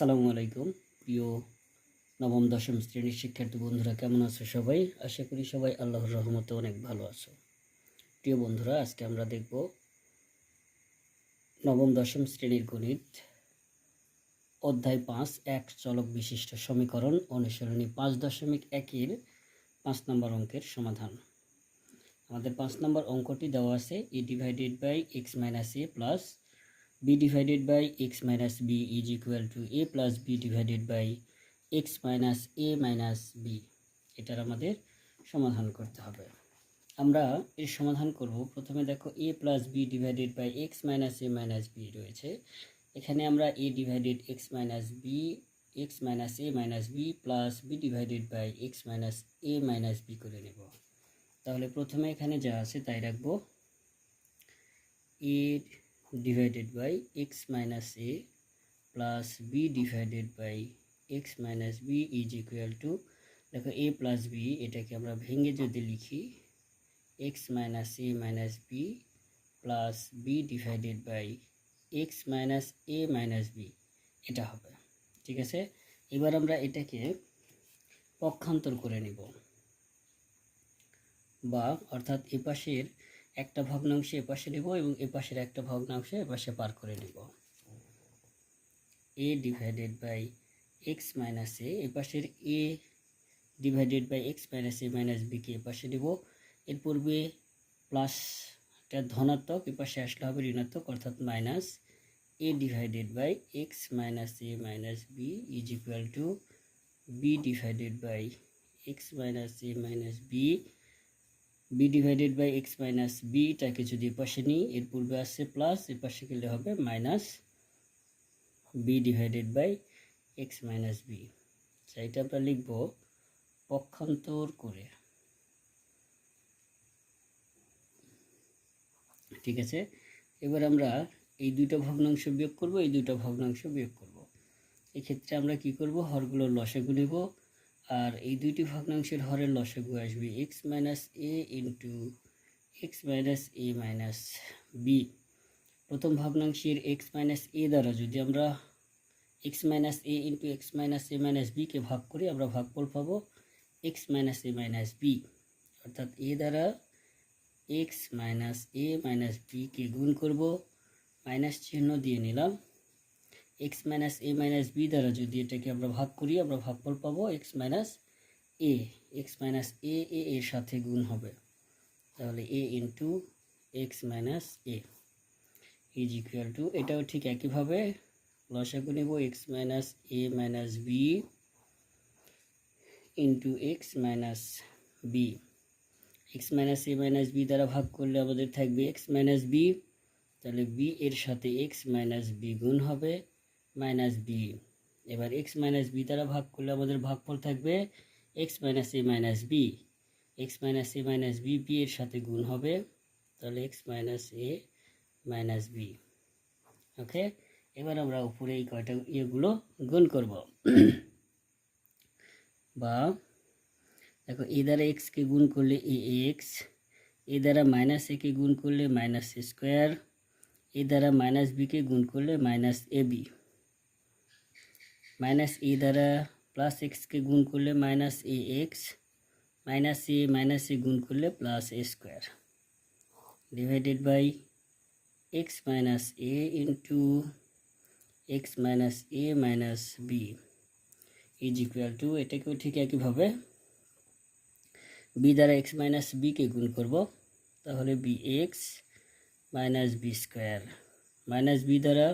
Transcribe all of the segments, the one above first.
আসসালামু আলাইকুম। প্রিয় নবম, দশম শ্রেণির শিক্ষার্থী বন্ধুরা, কেমন আছো সবাই? আশা করি সবাই আল্লাহর রহমতে অনেক ভালো আছো। প্রিয় বন্ধুরা, আজকে আমরা দেখব নবম, দশম শ্রেণির গণিত, অধ্যায় পাঁচ, এক চলক বিশিষ্ট সমীকরণ, অনুসরণী পাঁচ দশমিক একের পাঁচ নম্বর অঙ্কের সমাধান। আমাদের পাঁচ নম্বর অঙ্কটি দেওয়া আছে, A divided by X minus A plus b divided by x minus b is equal to a plus b divided by x minus a minus b এটার আমাদের সমাধান করতে হবে। আমরা এর সমাধান করব। প্রথমে দেখো a plus B divided by X minus A minus B রয়েছে। এখানে আমরা a divided X minus B X minus A minus B plus B divided by X minus A minus B করে নেব। তাহলে প্রথমে এখানে যা আছে তাই রাখব। a divided by x minus a plus b divided by x minus b is equal to দেখো a plus b এটাকে আমরা ভেঙে যদি লিখি x minus a minus b plus b divided by x minus a minus b এটা হবে ঠিক আছে এবার আমরা এটাকে পক্ষান্তর করে নিব বা অর্থাৎ এ পাশের একটা ভগ্নাংশ এপাশে নেব এবং এপাশের একটা ভগ্নাংশ এপাশে পার করে নেব। A divided by X minus A এপাশের A divided by X minus A minus বিকে এপাশে নেব। এর পূর্বে প্লাসটা ধনাত্মক এপাশে আসলে হবে ঋণাত্মক, অর্থাৎ minus A divided by X minus A minus B is equal to B divided by X minus A minus B B divided by X minus বিটাকে যদি পাশে নিই, এর পূর্বে আসছে প্লাস এর পাশে গেলে হবে minus B divided by X minus B এটা আমরা লিখব পক্ষান্তর করে। ঠিক আছে? এবার আমরা এই দুইটা ভগ্নাংশ বিয়োগ করব, এই দুইটা ভগ্নাংশ বিয়োগ করব। এক্ষেত্রে আমরা কি করব? হরগুলোর লসাগু নেব। আর এই দুইটি ভগ্নাংশের হরের লসাগু আসবে X minus A into X minus A minus B প্রথম ভগ্নাংশের এক্স মাইনাস এ দ্বারা যদি আমরা X minus A into X minus A minus বিকে ভাগ করি, আমরা ভাগফল পাবো X minus A minus B অর্থাৎ এ দ্বারা এক্স মাইনাস এ মাইনাস বিকে গুণ করব মাইনাস চিহ্ন দিয়ে নিলাম। X minus A minus B দ্বারা যদি এটাকে আমরা ভাগ করি, আমরা ভাগফল পাবো X minus A X minus A A এর সাথে গুণ হবে। তাহলে A into X minus A is equal to এটাও ঠিক একইভাবে, লসাগু নেব X minus A minus B into X minus B X minus A minus B দ্বারা ভাগ করলে আমাদের থাকবে এক্স মাইনাস বি তাহলে বি এর সাথে এক্স মাইনাস বি গুণ হবে। মাইনাস বি এবার এক্স মাইনাস বি দ্বারা ভাগ করলে আমাদের ভাগফল থাকবে X minus A minus B X minus A minus B B এর সাথে গুণ হবে, তাহলে X minus A minus B okay এবার আমরা উপরে এই কয়টা ইয়েগুলো গুণ করব। বা, দেখো এ দ্বারা এক্সকে গুণ করলে এ এক্স এ দ্বারা মাইনাস একে গুণ করলে মাইনাস স্কোয়ার এ দ্বারা মাইনাস বিকে গুণ করলে minus A B minus A দ্বারা প্লাস এক্সকে গুণ করলে minus A X minus A minus A গুণ করলে plus A square divided by X minus A into X minus A minus B is equal to এটাকেও ঠিক একইভাবে বি দ্বারা এক্স মাইনাস বিকে গুণ করব, তাহলে B X minus B square minus B দ্বারা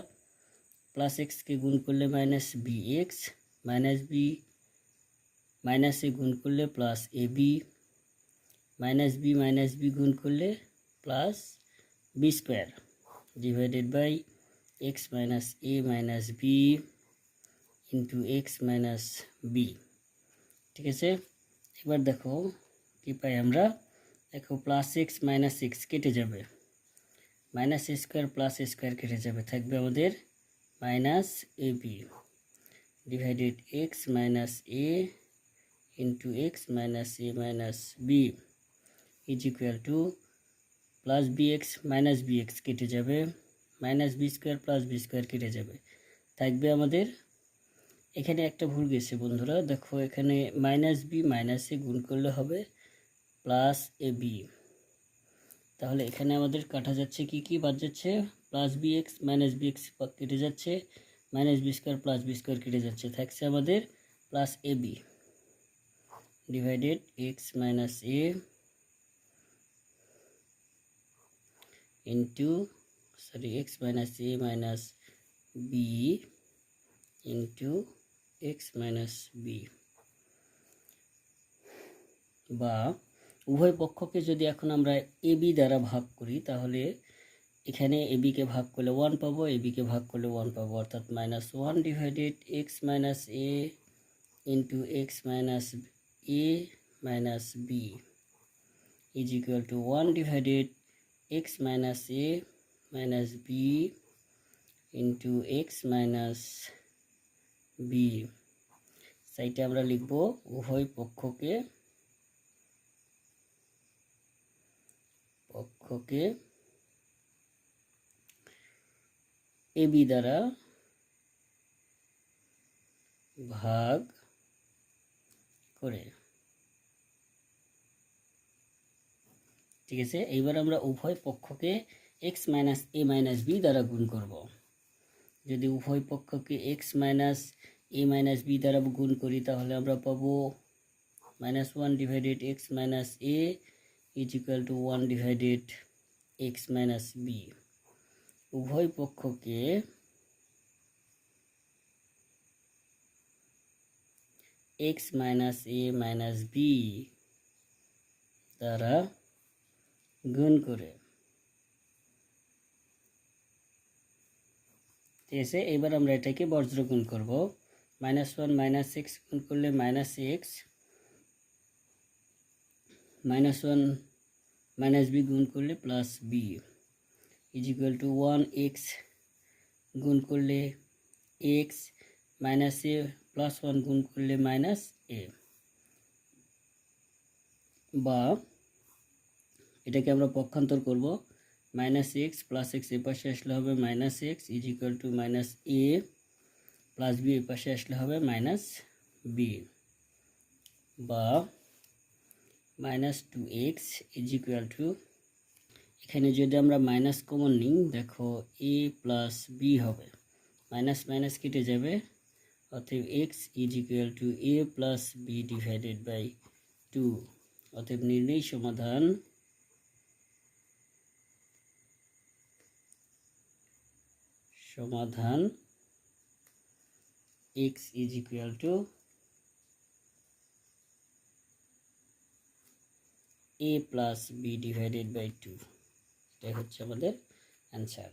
প্লাস এক্সকে গুণ করলে minus B X minus B মাইনাসে গুণ করলে plus A B minus B minus B গুণ করলে plus B square divided by X minus A minus B into X minus B ঠিক আছে? এবার দেখো কী পাই আমরা? দেখো প্লাস এক্স মাইনাস এক্স কেটে যাবে। মাইনাস স্কোয়ার প্লাস স্কোয়ার কেটে যাবে। থাকবে আমাদের A B divided X minus A into X minus A minus B is equal to plus B X minus B X কেটে যাবে minus B square plus B square কেটে যাবে। থাকবে আমাদের এখানে একটা ভুল গেছে বন্ধুরা, দেখো এখানে মাইনাস বি মাইনাসে গুণ করলে হবে প্লাস এ বি তাহলে এখানে আমাদের কাটা যাচ্ছে কি কি বাদ যাচ্ছে? Plus B X minus B X কেটে যাচ্ছে minus B square plus B square কেটে যাচ্ছে। থাকছে আমাদের plus A B divided X minus A into sorry X minus A minus B into X minus B বা উভয় পক্ষকে যদি এখন আমরা এ বি দ্বারা ভাগ করি, তাহলে এখানে এ বিকে ভাগ করলে ওয়ান পাবো এ বিকে ভাগ করলে ওয়ান পাবো, অর্থাৎ minus one divided X minus A into X minus A minus B is equal to one divided X minus A minus B into X minus B সাইটে আমরা লিখব উভয় পক্ষকে পক্ষকে এ বি দ্বারা ভাগ করে। ঠিক আছে? এইবার আমরা উভয় পক্ষকে x minus a minus b দ্বারা গুণ করব। যদি উভয় পক্ষকে x minus a minus b দ্বারা গুণ করি, তাহলে আমরা পাবো minus one divided x minus a is equal to one divided x minus b উভয় পক্ষকে x minus a minus b দ্বারা গুণ করে। আছে, এবার আমরা এটাকে বজ্র গুণ করব। মাইনাস ওয়ান, মাইনাস এক্স গুণ করলে minus x. Minus one, minus b গুণ করলে plus b. Is equal to one x গুণ করলে x minus a plus one গুণ করলে মাইনাস এ বা এটাকে আমরা পক্ষান্তর করব। মাইনাস এক্স প্লাস এক্স এ পাশে আসলে হবে minus x is equal to minus a plus b এ পাশে আসলে হবে মাইনাস বি বা minus two x is equal to এখানে যদি আমরা মাইনাস কমন নিই, দেখো এ প্লাস বি হবে। মাইনাস মাইনাস কেটে যাবে। অতএব x is equal to a plus b divided by two অতএব নির্ণয় সমাধান সমাধান x is equal to a plus b divided by two এটাই হচ্ছে আমাদের অ্যান্সার